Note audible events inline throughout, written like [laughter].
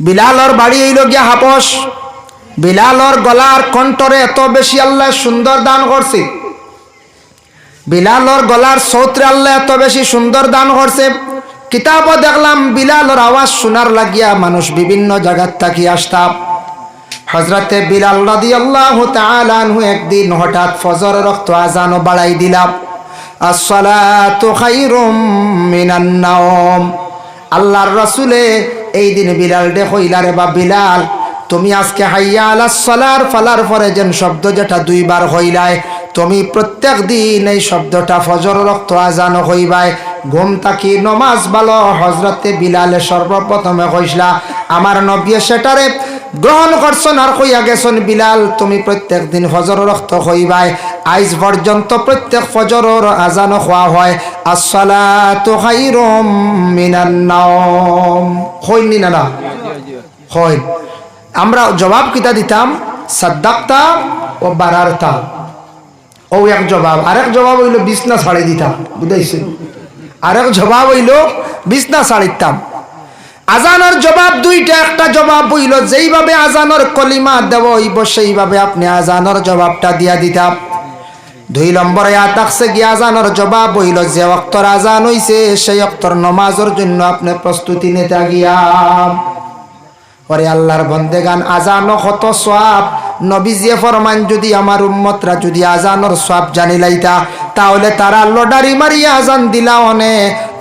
বিলালর বাড়ি হইল গিয়া হাপস। বিলালর গলার কণ্ঠরে এত বেশি আল্লাহ সুন্দর দান করছে বিলালর গলার সৌত্রে আল্লাহ এত বেশি সুন্দর দান করছে কিতাবও দেখলাম বিলালর আওয়াজ শোনার লাগিয়া মানুষ বিভিন্ন জায়গার থাকি আসতাম হজরতে বিলাল আল্লাহ তালানহু একদিন হঠাৎ ফজর রক্ত আজানও বাড়াই দিলাম আসসালাতু খাইরুম মিনান নাওম। আল্লাহর রসুলে এই দিন বিলাল ডে হইলারে বা বিলাল, তুমি আজকে হাইয়া আলা সলার ফালার পরে যেন শব্দ যেটা দুইবার হইলায়, তুমি প্রত্যেক দিন এই শব্দটা ফজর রক্ত আজান হইবায় ঘুম তাকি নমাজ ভালো হজরতে বিলালে সর্বপ্রথমে হইসলা আমার নবী সেটারে গ্রহণ করছন আর কইয়া গেছন, বিলাল, তুমি প্রত্যেক দিন ফজর রক্ত হইবায় আইজ পর্যন্ত প্রত্যেক ফজরের আজানো খোয়া হয়। আসসালাতু খাইরুম মিনান নাওম। হইনি না না হয় আমরা জবাব কিতা দিতাম? সাদ্দাক্তা ও বারারতা। ও এক জবাব। আরেক জবাব হইল বিছনা ছাড়ি দিতাম। বুঝাইছে আরেক জবাব হইল বিছনা ছাড়িতাম। আজানোর জবাব দুইটা, একটা জবাব হইল, যেইভাবে আজানোর কলিমা দেব হইব, সেইভাবে আপনি আজানোর জবাবটা দিয়া দিতাম। দুই নম্বরে আতাকছে গিয়ে, আজানোর জবাব হইল, যে অক্তর আজান হইছে, সেই অক্তর নমাজের জন্য আপনি প্রস্তুতি নিতে গিয়া পরে আল্লাহর বন্দেগান, আজানো কত সোয়াব নবীজিয়ে ফরমান, যদি আমার উম্মতরা যদি আজানোর সোয়াব জানি লাইতা তাহলে তারা লডারি মারিয়া আজান দিলা অনে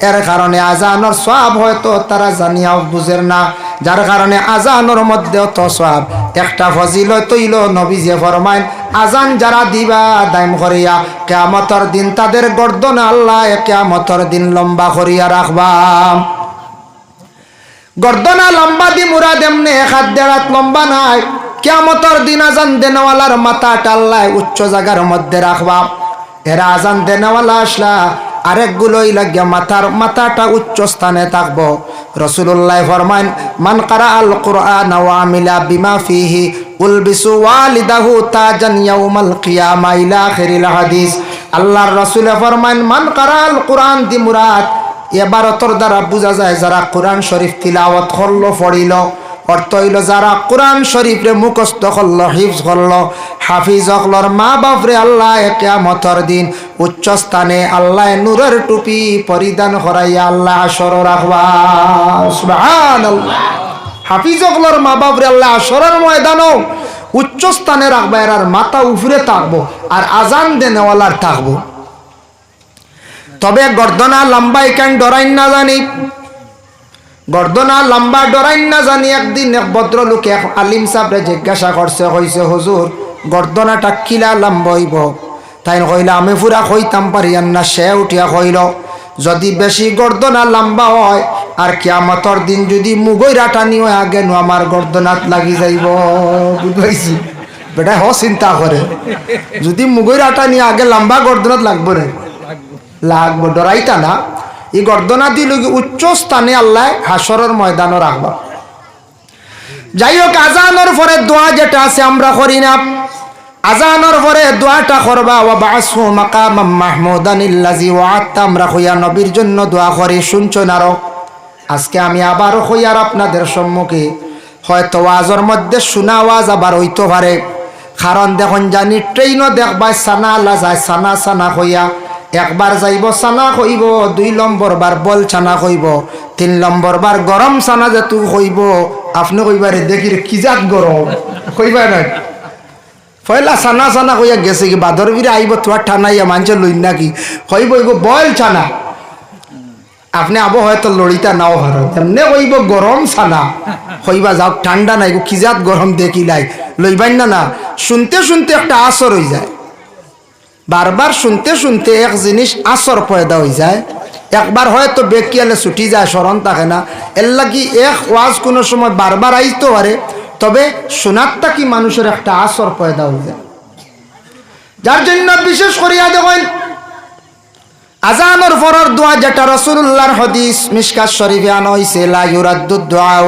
এর কারণে আজানোর সোয়াব হয়তো তারা জানিয়াও বুঝের না। যার কারণে আজানোর মধ্যেও তো সোয়াব একটা ফজিল তৈল নবীজে ফরমাইন, আজান যারা দিবা দাইম করিয়া, কেয়ামতর দিন তাদের গর্দন আল্লাহ কেয়ামতর দিন লম্বা করিয়া রাখবা। গর্দনা লম্বা দি মুরাদ এমনি এক হাত দেড় হাত লম্বা নাই। কেমতর দিন আজান দেনওয়ালার মাথা টাল্লায় উচ্চ জায়গার মধ্যে রাখবা। এরা আজান দেনওয়ালা আসলা আরেকগুলোই লাগিয়া মাথার মাথাটা উচ্চ স্থানে থাকব। রসুল্লাহ ফরমান মান কারা আল কোরআন ওয়ামিলা বিমা ফিহি, উলবিসু ওয়ালিদাহু তাজান ইয়াউমাল কিয়ামা ইলা আখিরিল হাদিস। আল্লাহর রাসূলে ফরমান মান কারা আল কোরআন দি মুরাদ? এবার তোর দ্বারা বোঝা যায়, যারা কোরআন শরীফ তিলাওয়াত করল, পড়িল। অর্থ হইল যারা কোরআন শরীফরে মুখস্থ করল, হিফজ করল, হাফিজ অকলর মা বাপরে আল্লাহ কেয়ামতর দিন উচ্চ স্থানে আল্লাহ নূরের টুপি পরিধান করাইয়া আল্লাহ আসর রাখবা। হাফিজ অকলর মা বাপরে আল্লাহ আসরের ময়দানও উচ্চ স্থানে রাখবা এরার মাথা উপরে থাকব আর আজান দেনেওয়ালার থাকব। তবে গর্দনা লম্বা এখান ডরাইন না জানি। গর্দনা লম্বা ডরাইন না জানি, একদিন এক ভদ্রলোকে এক আলিম সাহেবরে জিজ্ঞাসা করছে, কইছে, হুজুর, গর্দনাটা কিলা লম্বা হইব? তাই কইলা, আমি পুরা কইতাম পারি না, সে উঠিয়া কইল, যদি বেশি গর্দনা লম্বা হয়, আর কিয়ামতর দিন যদি মুগই রাটানি হয় আগে নো আমার গর্দনাত লাগি যাইব। বুঝাইছি বেটা, হ, চিন্তা করে। যদি মুগই রাটানি আগে লম্বা গর্দনাত লাগবে রে। লাগবো। ডরাইতা না। এই গর্দনা দিল উচ্চ স্থানে আল্লাহ হাসরের ময়দানও রাখবা। যাই হোক আজানোর পরে দোয়া যেটা আছে আমরা করি না। আজানোর পরে দোয়াটা করবা ও বাসু মাকাম মাহমুদানিল্লাজি ওয়াত্তা আমরা হইয়া নবীর জন্য দোয়া করি, শুনছো না রো আজকে আমি আবার হইয়ার আপনাদের সম্মুখে? হয়তো ওয়াজের মধ্যে শোনা ওয়াজ আবার হইতে পারে। কারণ দেখুন, জানি ট্রেনও দেখবাই সানা আল্লাহ যায়, সানা সানা হইয়া একবার যাইব চানা কইব দুই নম্বর বার বল চানা কইব তিন নম্বর বার গরম যে তুই কইব আপনি কইবারে দেখি কি জাত গরম কইবা নাই? পয়লা চানা চানা কইয়া গেছে কি বাদর বিরে আইব তোমার ঠানাইয়া মানুষের লই নাকি? কইব এগো বল চানা। আপনি আবো হয়তো লড়িতা নাও হারো এমনি কইব গরম চানা। কইবা যাও ঠান্ডা নাই কি জাত গরম দেখিলাই। লইবাই না না। শুনতে শুনতে একটা আসর হয়ে যায়। বারবার শুনতে শুনতে এক জিনিস আসর পয়দা হয়ে যায়। একবার হয়তো বেকিয়ালে ছুটি যায়, স্মরণ থাকে না। এর লাগি এক ওয়াজ কোনো সময় বারবার আইতে পারে, তবে শোনারটা কি মানুষের একটা আসর পয়দা হয়ে যায়। যার জন্য বিশেষ করিয়া দেখেন আজানোর পরের দোয়া যেটা রসুল্লাহর হদিস মিসকাত শরীফে আনা হইছে, লা ইউরাদ্দুদ দুআউ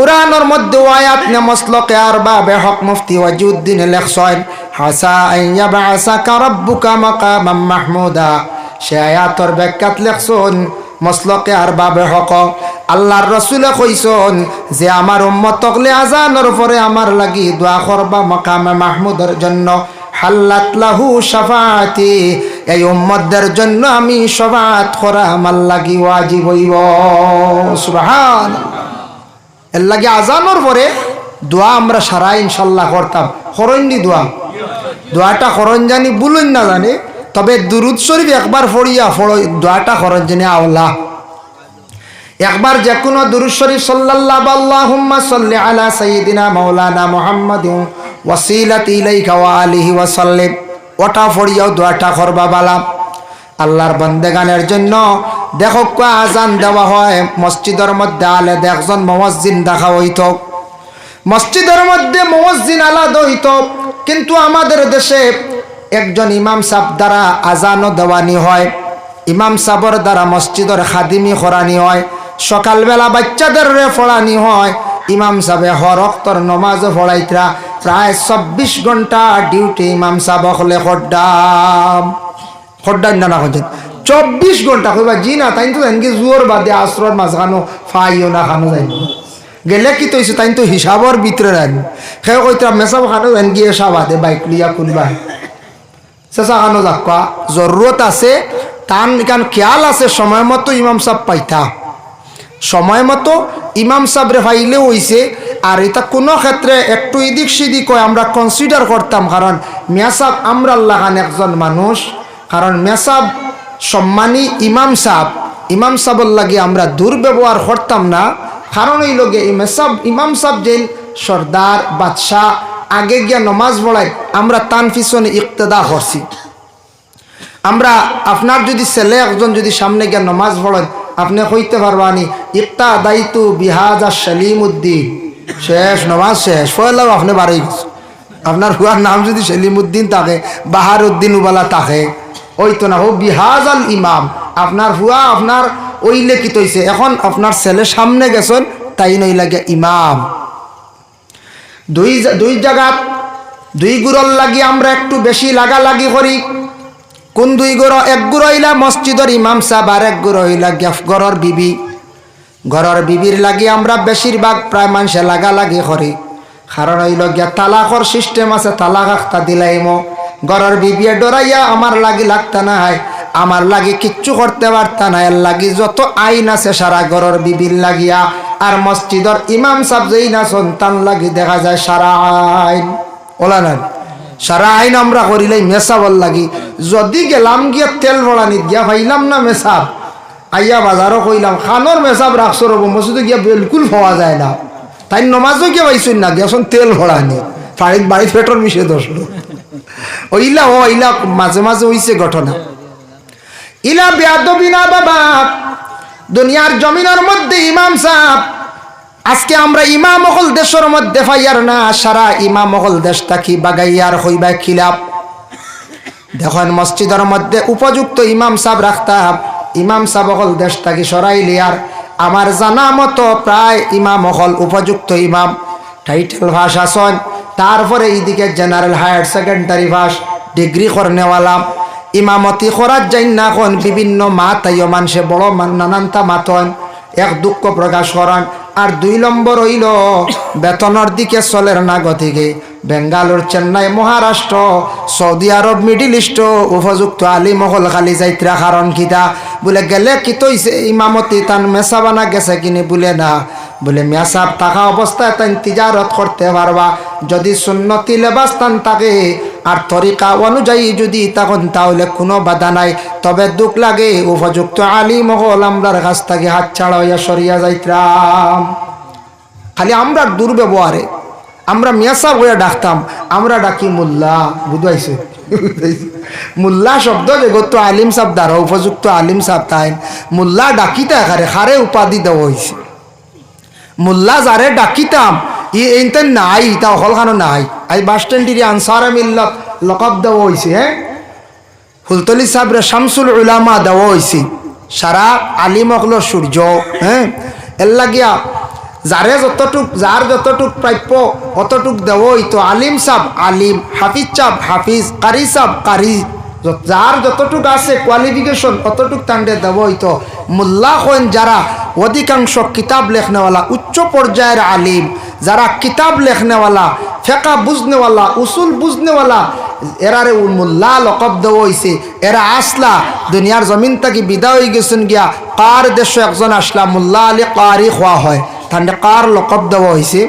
কোরআনের মধ্যে আয়াত নে মসলকে আর বাবে হক মুফতি ওয়াজুদ্দিন লেখছেন, হাসা আইয়া বাসাকা রাব্বুকা মাকামাম মাহমুদা। সে আয়াতর ব্যাখ্যাত লেখছেন মসলকে আর বাবে হক আল্লাহর রসুলে কইসন যে, আমার উম্মতকলে আজানোর পরে আমার লাগি দোয়া করবা মাকামে মাহমুদের জন্য। হাল্লাত লাহু শাফাতি এই উম্মতদের জন্য আমি সবাত করা আমার লাগি ওয়াজিব হইব। সুবহান এর লাগে আজানোর পরে দোয়া আমরা সারা ইনশাল্লাহ করতাম। হরঞ্জি দোয়া। দোয়াটা খরণ জানি বুলুন না জানি, তবে দুরুদ শরীফ একবার ফড়িয়া ফড় দোয়াটা খরণ জানি, আওলা। একবার যে কোনো দুরুদ শরীফ, সাল্লাল্লাহু আল্লাহুম্মা সাল্লি আলা সাইয়্যিদিনা মাওলানা মুহাম্মাদিন ওয়াসিলাতি ইলাইকা ওয়া আলিহি ওয়া সাল্লিম ওটা ফড়িয়াও দোয়াটা করবা বালা। আল্লাহর বন্দেগানের জন্য। দেখো আজান দেওয়া হয়, মসজিদের মধ্যে আলে দেখজন মসজিদ দেখা হইত। মসজিদের মধ্যে মসজিদ আলাদা হইত, কিন্তু আমাদের দেশে একজন ইমাম সাহ দ্বারা আজানও দেওয়ানি হয়। ইমাম সাবর দ্বারা মসজিদের খাদিমি করানি হয়, সকালবেলা বাচ্চাদের রে ফড়ানি হয়। ইমাম সাহেব হরক্তর নমাজও ফড়াইতরা প্রায় চব্বিশ ঘণ্টা ডিউটি ইমাম সাহেব হলে খড্ডাম খড্ডান না হচ্ছেন চব্বিশ ঘণ্টা কইবা জি না তাই তো এনকে জোর বাদে আশ্রয় মাঝখানো ফাইও না খানো যাই গেলে কি তৈছে তাই তো হিসাবর ভিতরে রাখব সে কইতরা মেসাব খানো এনকি এসা বাদে বাইক লিয়া কোনবা চেঁচা খানো যাক জরুরত আছে, তান কান খেয়াল আছে, সময় মতো ইমাম সাহ পাইতা। সময় মতো ইমাম সাবরে ফাইলে হইছে, আর এটা কোনো ক্ষেত্রে একটু এদিক সেদিক আমরা কনসিডার করতাম। কারণ মেসাব আমরা আল্লাহান একজন মানুষ। কারণ মেসাব সম্মানী ইমাম সাহ ইমাম সাবর লাগে আমরা দুর্ব্যবহার করতাম না। কারণ এই লগে মেসাব, ইমাম সাহ যে সর্দার, বাদশাহ, আগে গিয়া নমাজ পড়ায় আমরা তান পিছনে ইকতেদা করছি। আমরা আপনার যদি ছেলে একজন যদি সামনে গিয়া নমাজ পড়েন আপনি কইতে পারবানি ইকতা দায়িত্ব বিহাজা সলিম উদ্দিন শেষ, নমাজ শেষ, ফয়লাও আপনি বাড়ি গেছে। আপনার হুয়ার নাম যদি সেলিম উদ্দিন থাকে বাহার উদ্দিন উবালা থাকে। ওই তো না হো বিহাজ ইমাম। আপনার হুয়া আপনার ওই লেখিত হয়েছে এখন আপনার ছেলে সামনে গেছেন, তাই নই লাগে ইমাম। দুই দুই জায়গাত দুই গুরল লাগি আমরা একটু বেশি লাগালাগি করি। কোন দুই গর এক গুড় হইলা মসজিদর ইমাম সাহেব, আর এক গুড় হইলা গরর বিবি। ঘরের বিবির লাগি আমরা বেশিরভাগ প্রায় মানুষে লাগালাগি করি। কারণ হইল গিয়া তালাকর সিস্টেম আছে, তালাক আখতা দিলাইম। ঘরের বিবিয়ে ডরাইয়া আমার লাগি লাগতা নাই, আমার লাগি কিচ্ছু করতে পারতা না এর লাগি যত আইন আছে সারা ঘরের বিবির লাগিয়া, আর মসজিদর ইমাম সাহেব যেই না সন্তান লাগি দেখা যায় সারা আইন। ওলা না সারা আইন আমরা করিলাই মেসাবল লাগি। যদি গেলাম গিয়া তেল ভরানি দিয়া ভাইলাম না মেসাব। আইয়া বাজারও কইলাম, খানোর মেসাব রাখছো রব, মসজিদে গিয়া বিলকুল পাওয়া যায় না। তাই নমাজও গিয়া পাইছই না গিয়াছন তেল ভরানি বাড়িত বাড়িত পেটর মিশে দশলো ওইলা ও, ইলা, মাঝে মাঝে হইছে ঘটনা। ইলা বেয়াদবি না বাবা। দুনিয়ার জমিনের মধ্যে ইমাম সাহ আজকে আমরা ইমাম মহল দেশের মধ্যে ফাইয়ার না, সারা ইমাম মহল দেশ থাকি বাগাইয়ার হইবা খিলাপ দেখেন মসজিদের মধ্যে উপযুক্ত ইমাম সাহেব রাখতাম, ইমাম সাহেব হল দেশ থাকি সরাইলি আর? আমার জানা মতো প্রায় ইমাম হল উপযুক্ত ইমাম। টাইটেল ভাস আসন তারপরে এইদিকে জেনারেল হায়ার সেকেন্ডারি ভাস ডিগ্রি করনেওয়ালা, ইমামতি করার যাই না এখন বিভিন্ন মাত তাইও মানুষে বড় নানানটা মাতন। এক দুঃখ প্রকাশ করান। আর দুই নম্বর হইল, বেতনের দিকে চলের না গতিকে। Bangalore, Chennai, Maharashtra, Saudi Arab, middle east, উপযুক্ত আলী মহল খালি যাইত্রা কারণ কিতা? বলে গেলে কি তৈছে ইমামতি তান মেসা বানা গেছে কিনি? বলে না। বলে মেসাব থাকা অবস্থায় তাই তিজারত করতে পারবা। যদি সুন্নতি লেবাস তান থাকে আর তরিকা অনুযায়ী যদি তখন তাহলে কোনো বাধা নাই। তবে দুঃখ লাগে, উপযুক্ত আলী মহল আমরার কাছ থেকে হাত ছাড়া হইয়া সরিয়া যাইতাম। খালি আমরা দুর্ব্যবহারে, আমরা মেসাব হইয়া ডাকতাম, আমরা ডাকি মোল্লা বুঝাইছে। [laughs] মোল্লা শব্দ জগত আলিম সাহ দ্বারা, উপযুক্ত আলিম সাহ তাই মোল্লা ডাকিতা খারে খারে উপাধি দেওয়া হয়েছে মুল্লা যারে ডাকিতাম, ই এইতে নাই, তা হলখানো নাই। আই বাস স্ট্যান্ডের আনসার মিল্লত লকব দেওয়া হয়েছে হ্যাঁ? ফুলতলি সাহেবরে শামসুল উলামা দেওয়া হয়েছে সারা আলিম অকল সূর্য হ্যাঁ? এর লাগিয়া যারে যতটুক যার যতটুক প্রাপ্য অতটুক দেওয়া হইতো। আলিম সাহ আলিম, হাফিজ সাহ হাফিজ, কারি সাহ কারি যার যতটুক আছে কোয়ালিফিকেশন অতটুক তান্ডে দেব হইতো। মোল্লা হন যারা অধিকাংশ কিতাব লেখনেওয়ালা, উচ্চ পর্যায়ের আলিম, যারা কিতাব লেখনেওয়ালা ফেকা বুঝনেওয়ালা, উসুল বুঝনেওয়ালা, এরারে মোল্লা লকব দেওয়া হইছে। এরা আসলা, দুনিয়ার জমিন থাকি বিদায় হয়ে গেছেন গিয়া, কার দেশ একজন আসলা, মোল্লা আলী কারি খোয়া হয়। তান্ডে কার লকব দেওয়া হয়েছে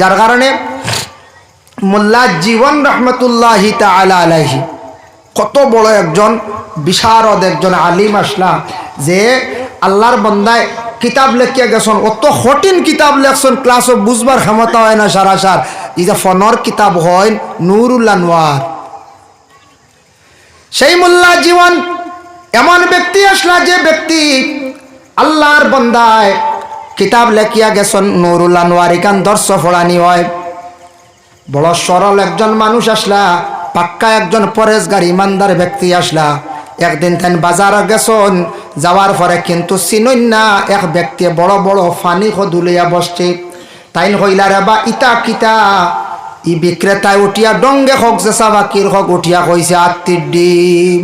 যার কারণে মোল্লা জীবন রহমতুল্লাহি তালা আলাইহি। কত বড় একজন বিশারদ একজন আলিম আসলা যে আল্লাহর বন্দায় কিতাব লেখিয়া গেছেন। অত কঠিন কিতাব লেখছেন, ক্লাসও বুঝবার ক্ষমতা হয় না সারা সার। যে ফনর কিতাব হয় নুরুল্লাহ নোয়ার সেই মোল্লা জীবন এমন ব্যক্তি আসলা যে ব্যক্তি আল্লাহর বন্দায় কিতাব লেখিয়া গেছেন নুরুল্লাহ নোয়ার এখান দর্শ ফোড়ানি হয়। বড় সরল একজন মানুষ আসলা। পাক্কা একজন পরেশগার ইমানদার ব্যক্তি আসলা। একদিন তেন বাজারে গেছন, যাওয়ার পরে কিন্তু চিনই না, এক ব্যক্তি বড় বড় ফানি সদুলিয়া বসছে। তাইন হইলা রে বা ইটা কিতা? ই বিক্রেতায় উঠিয়া, ডঙ্গে হক যে চাবাকির হক? উঠিয়া কইছে আত্মীর ডিম।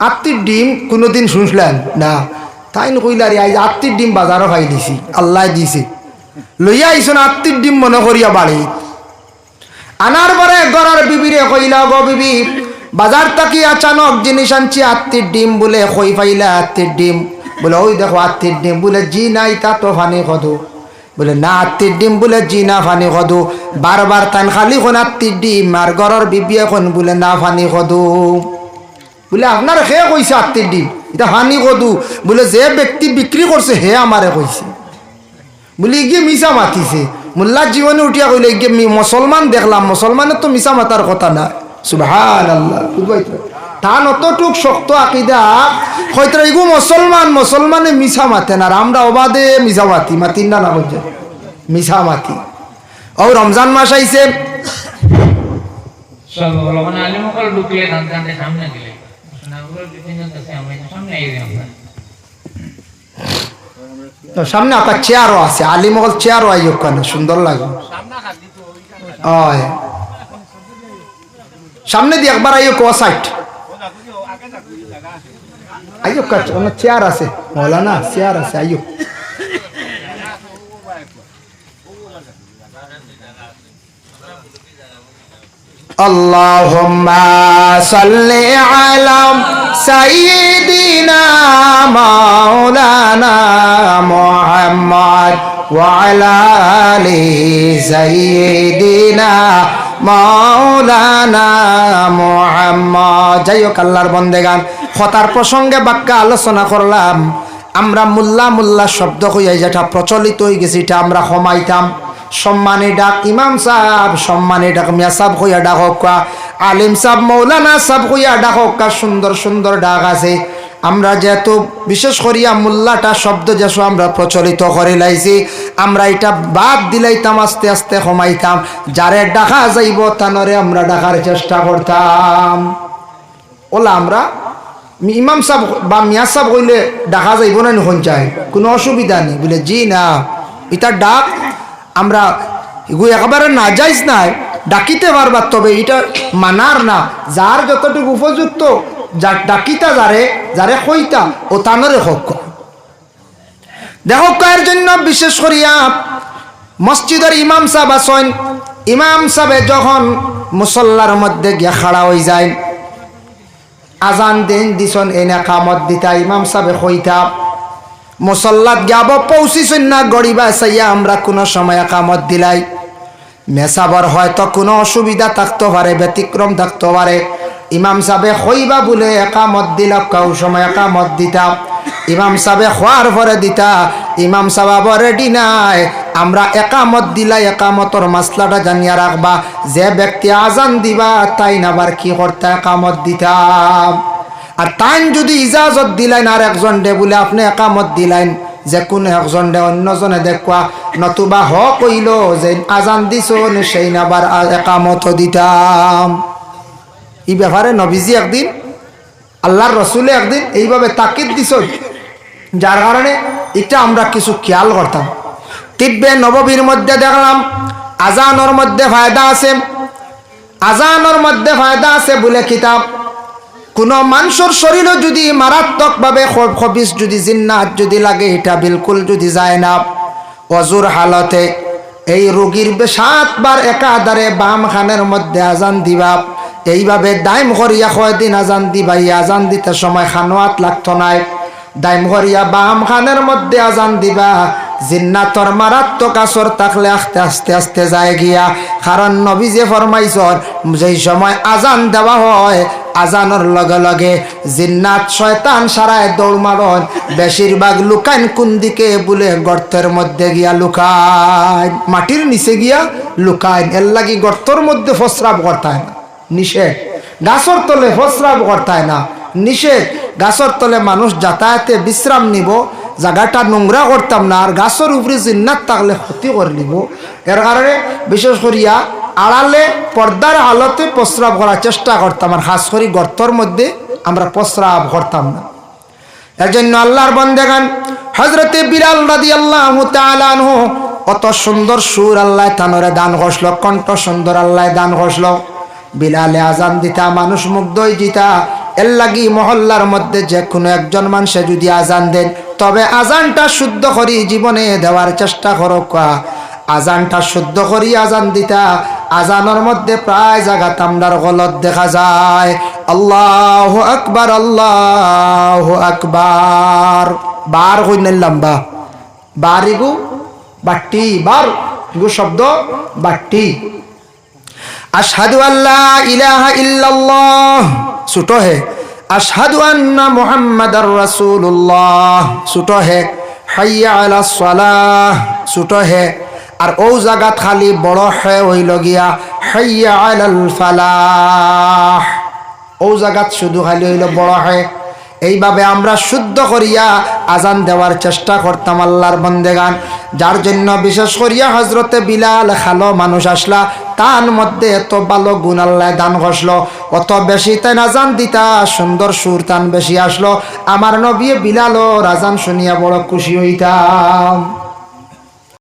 আত্মীর ডিম? কোনোদিন শুনলেন না। তাইন কইলা, রে আজ আত্মীর ডিম বাজারও খাই দিছি আল্লাহ দিছে। লইয়া আইসন আত্মীর ডিম মনে করিয়া বাড়ি। আনার পরে গড়ার বিবিরে কইলা, গো বিবি, বাজার তাকি আচানক জিনিস আনছি আত্মীর ডিম বলে কই পাইলা আত্মীর ডিম। বলে, ওই দেখো আত্মীর ডিম বলে, জি নাই, তা তো ফানি কদু। বলে, না আত্মীর ডিম বলে, জি না, ফানি কদু। বারবার তান খালি কোন আত্মীর ডিম, আর গড়ার বিবি এখন বলে, না, ফানি কদু। বলে, আপনার হে কইছে আত্মীর ডিম? এটা হানি কদু? বলে, যে ব্যক্তি বিক্রি করছে, হে আমারে কইছে। বলি গিয়ে মিশা মাতিছে। মোল্লার জীবনে উঠিয়া কইলে মুসলমান দেখলাম, মুসলমানের তো মিশা মাতার কথা না। সুবহান আল্লাহ তো? অতটুক শক্ত আকিদা, হয়তো এগু মুসলমান, মুসলমানে মিশা মাতে না। আমরা অবাদে মিশা মাতি, মাতিন না না বলছে মিশা মাতি। ও, রমজান মাস আইছে। সামনে দিলে সোনাগুলো বিভিন্ন কাছে আমরা সামনে এই আমরা তো সামনে আপনার চেয়ারও আছে আলিমহল চেয়ারও আই ওখানে সুন্দর লাগে হয় সামনে দিয়ে একবার আইও কোয়া সাইড আইও কাট ওনার চেয়ার আছে মৌলানা চেয়ার আছে আইও اللهم صل على সাইদিনা মাওলানা মোহাম্মদ ওয়ালালি সাইদিনা মাওলানা মোহাম্মদ। যাই হোক, আল্লাহর বন্দে গান হতার প্রসঙ্গে বাক্যা আলোচনা করলাম। আমরা মুল্লা মুল্লা শব্দ হইয়া যেটা প্রচলিত হয়ে গেছি, এটা আমরা সমাইতাম সম্মানে ডাক ইমাম সাহেব, সম্মানে ডাক মিয়া সাহেব হইয়া ডাক হোক আলিম সাহেব, মৌলানা সাহেব হইয়া ডাক হোক সুন্দর সুন্দর ডাক আছে। আমরা যেহেতু, বিশেষ করিয়া মোল্লাটা শব্দ যেসব আমরা প্রচলিত করে লাইছি, আমরা এটা বাদ দিলাইতাম, আস্তে আস্তে কমাইতাম। যারে ডাকা যাইব, তানরে আমরা ডাকার চেষ্টা করতাম। ওলা আমরা ইমাম সাহেব বা মিয়া সাহেব কইলে ডাকা যাইব না নিখন চাই কোনো অসুবিধা নেই। বলে, জি না। এটা ডাক আমরা এগু একেবারে না যাইস নাই, ডাকিতে পারবার তবে এটা মানার না। যার যতটুকু উপযুক্ত যা ডাকিতা যারে যারে কইতা, ও তানরে হক। দেখো কার জন্য বিশেষ করিয়া মসজিদের ইমাম সাহেব আসেন ইমাম সাহেব যখন মুসল্লার মধ্যে গিয়া খাড়া হয়ে যায়, আজান দিন, দিছন, এনে কামত দিতা, ইমাম সাহেব কইতা মুসল্লাত গাব পৌঁছিছন না গড়িবা চাইয়া আমরা কোনো সময় কামত দিলাই। মেসাবর হয়তো কোনো অসুবিধা থাকতে পারে, ব্যতিক্রম থাকতে পারে। ইমাম সাহেবে কইবা বলে একামত দিলা, কাউ সময় একামত দিতা। ইমাম সাহেবে খোয়ার পরে দিতা, ইমাম সাহেব রেডি নাই। আমরা একামত দিলা একামতর মাসলাটা জানিয়া রাখবা। যে ব্যক্তি আজান দিবা, তাই নাবার কি করতে একামত দিতাম আর তাই যদি ইজাজত দিলেন আর একজন দে বলে আপনি একামত দিলেন যে কোন একজন দে, অন্যজনে দেখুয়া নতুবা হ কইল যে আজান দিছ সেই নাবার আ- একামত দিতাম। এই ব্যাপারে নবীজি একদিন, আল্লাহর রসুলে একদিন এইভাবে তাকিদ দিছ, যার কারণে এটা আমরা কিছু খেয়াল করতাম। তিব্বে নববীর মধ্যে দেখলাম, আজানোর মধ্যে ফায়দা আছে। আজানোর মধ্যে ফায়দা আছে বলে কিতাব কোনো মানুষের শরীরও যদি মারাত্মকভাবে খবিস, যদি জিন্নাত যদি লাগে, এটা বিলকুল যদি যায় না। অজুর হালতে এই রোগীর সাতবার একাধারে বাম খানের মধ্যে আজান দিবা। এইভাবে দাইম করিয়া কয়দিন আজান দিবা, এই আজান দিতে সময় খানোয়াত লাগতো নাই। দাইম করিয়া বাম খানের মধ্যে আজান দিবা। জিন্নাতর মারাত্মক আসর থাকলে আস্তে আস্তে আস্তে যায় গিয়া। কারণ নবী যে ফরমাইছর, যেই সময় আজান দেওয়া হয় আজানোর লগে লগে জিন্নাত শয়তান সারায় দৌড় মারন। বেশিরভাগ লুকাইন কোন দিকে বলে গর্তের মধ্যে গিয়া লুকায় মাটির নিচে গিয়া লুকাইন। এর লাগি গর্তর মধ্যে ফসরাব করতায় না। নিষেধ। গাছর তলে ফসরাব করতায় না। নিষেধ। গাছর তলে মানুষ যাতায়াতে বিশ্রাম নিব। জায়গাটা নোংরা করতাম না। আর গাছের উপরে জিন্নাত থাকলে ক্ষতি করে নিব। এর কারণে বিশেষ করিয়া আড়ালে পর্দার আলোতে প্রস্রাব করার চেষ্টা করতাম আর খাস করি গর্তর মধ্যে আমরা প্রস্রাব করতাম না। এর জন্য আল্লাহর বন্দেগান হজরতে বিড়াল রাদি আল্লাহ তালানহু অত সুন্দর সুর আল্লাহ তানরে দান ঘষল, কণ্ঠ সুন্দর আল্লাহ দান ঘষল। বিলালে আজান দিতা, মানুষ মুগ্ধই জিতা। এর লাগি মহল্লার মধ্যে যে কোনো একজন মানুষে যদি আজান দেন, তবে আজানটা শুদ্ধ করি জীবনে দেওয়ার চেষ্টা করো আজানটা শুদ্ধ করি আজান দিতা আজানের মধ্যে প্রায় জায়গা তামদার গলত দেখা যায়। আল্লাহ আকবার আল্লাহ আকবার। বার হই লম্বা বার ইগু বাট্টি, বার ইগু শব্দ বাট্টি। আশহাদু আল্লাহ ইলাহা ইল্লাল্লাহ। ছোট হে। আশহাদু আন্না মুহাম্মাদার রাসূলুল্লাহ। ছোট হে। হাইয়া আলা সালাহ। ছোট হে। আর ও জাগাত খালি বড় হে হইল গিয়া হাইয়া আলাল ফালাহ। ও জাগাত শুধু খালি হইল বড় হে। এইভাবে আমরা শুদ্ধ করিয়া আজান দেওয়ার চেষ্টা করতাম আল্লাহর বন্দেগান। যার জন্য বিশেষ করিয়া হজরতে বিলাল খালো মানুষ আসলা, তার মধ্যে এত ভালো গুণ আল্লাহ দান ঘষলো। অত বেশি তাই আজান দিতা, সুন্দর সুর তান বেশি আসলো। আমার নবী বিলালো রাজান শুনিয়া বড় খুশি হইতাম।